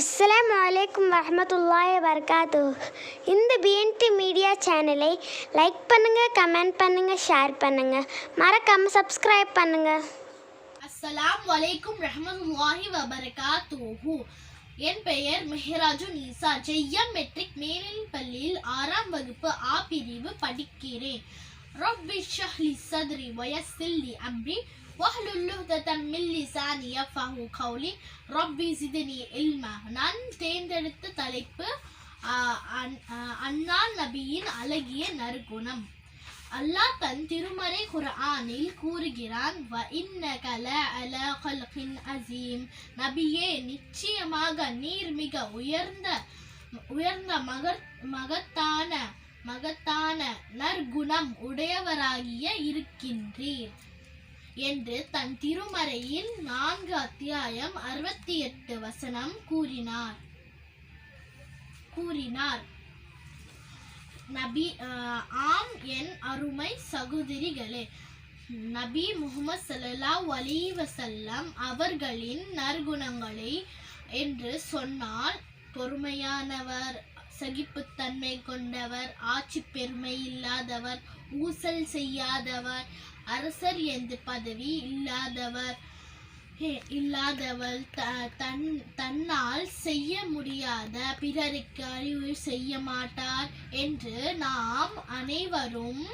அஸ்லாம் வலைக்கம் வரமத்துல்லாய் வபரகாத்து இந்த பிஎன்டி மீடியா சேனலை லைக் பண்ணுங்கள் கமெண்ட் பண்ணுங்கள் ஷேர் பண்ணுங்கள் மறக்காமல் சப்ஸ்கிரைப் பண்ணுங்கள் அஸ்லாம் வலைக்கும் ரஹமத்துல்லாஹி வபரகாத்துஹு. என் பெயர் மெஹராஜு நீசா. ஜெய்யம் மெட்ரிக் மேலின் பள்ளியில் ஆறாம் வகுப்பு ஆ பிரிவு படிக்கிறேன். رب اشرح لي صدري ويسر لي امري واحلل உக்ததம் من لساني يفقه கௌலி ربي زدني இல்மா நான் தேர்ந்தெடுத்த தலைப்பு ஆ, அண்ணா நபியின் அழகிய நறுகுணம். அல்லாஹ் தன் திருமறை குர்ஆனில் கூறுகிறான் வ இன்னக அல கல்கின் அசீம். நபியே நிச்சயமாக நீர் மிக உயர்ந்த உயர்ந்த மகத்தான மகத்தான நற்குணம் உடையவராகிய இருக்கின்றீர். என்று தன் திருமறையில் நான்கு அத்தியாயம் அறுபத்தி எட்டு வசனம் கூறினார். கூறினார். நபி ஆம் என் அருமை சகோதரிகளே நபி முகமது சல்லா அலைஹி வஸல்லம் அவர்களின் நற்குணங்களை என்று சொன்னால் பொறுமையானவர் சகிப்புத்தன்மை கொண்டவர் ஆட்சி பெருமை இல்லாதவர் ஊசல் செய்யாதவர் அரசர் எந்த பதவி இல்லாதவர் இல்லாதவள் த- தன் தன்னால் செய்ய முடியாத பிறருக்கு அறிவு செய்ய மாட்டார் என்று நாம் அனைவரும்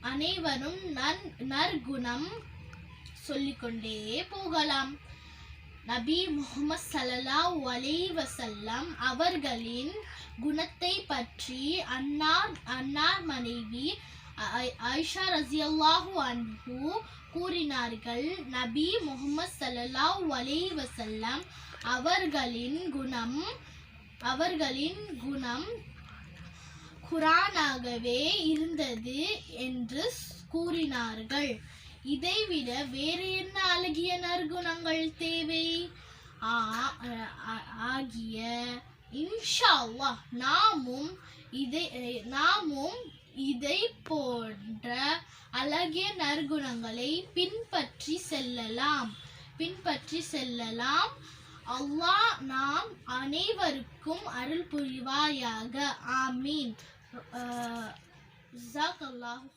அனைவரும் நன் நற்குணம் சொல்லிக்கொண்டே போகலாம். நபி முகமது சல்லா அலைஹி அவர்களின் குணத்தை பற்றி அன்னார் அன்னார் மனைவி ஐஷா ஆயிஷா அன்பு கூறினார்கள். நபி முகமது சல்லா அலைஹி அவர்களின் குணம் அவர்களின் குணம் குரானாகவே இருந்தது என்று கூறினார்கள். இதைவிட வேறு என்ன அழகிய நற்குணங்கள் தேவை? ஆ- ஆ- ஆகிய இன்ஷா அல்லாஹ் நாமும் இதை நாமும் இதை போன்ற அழகிய நற்குணங்களை பின்பற்றி செல்லலாம். பின்பற்றி செல்லலாம். அல்லாஹ் நாம் அனைவருக்கும் அருள் புரிவாயாக. ஆமீன். ஜாக் அல்லாஹு